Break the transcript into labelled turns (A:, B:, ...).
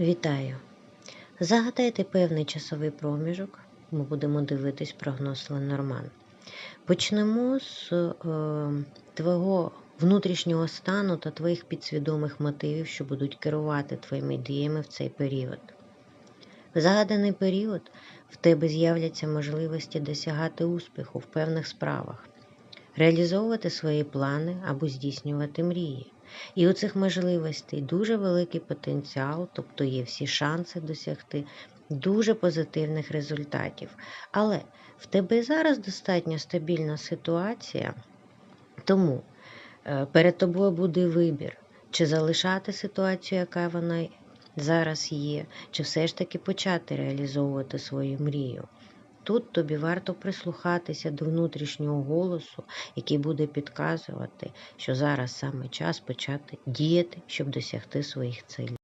A: Вітаю! Загадайте певний часовий проміжок. Ми будемо дивитись прогноз Ленорман. Почнемо з е, твого внутрішнього стану та твоїх підсвідомих мотивів, що будуть керувати твоїми діями в цей період. В загаданий період в тебе з'являться можливості досягати успіху в певних справах, реалізовувати свої плани або здійснювати мрії. І у цих можливостей дуже великий потенціал, тобто є всі шанси досягти дуже позитивних результатів. Але в тебе зараз достатньо стабільна ситуація, тому е, перед тобою буде вибір, чи залишати ситуацію, яка вона зараз є, чи все ж таки почати реалізовувати свою мрію. Тут тобі варто прислухатися до внутрішнього голосу, який буде підказувати, що зараз саме час почати діяти, щоб досягти своїх цілей.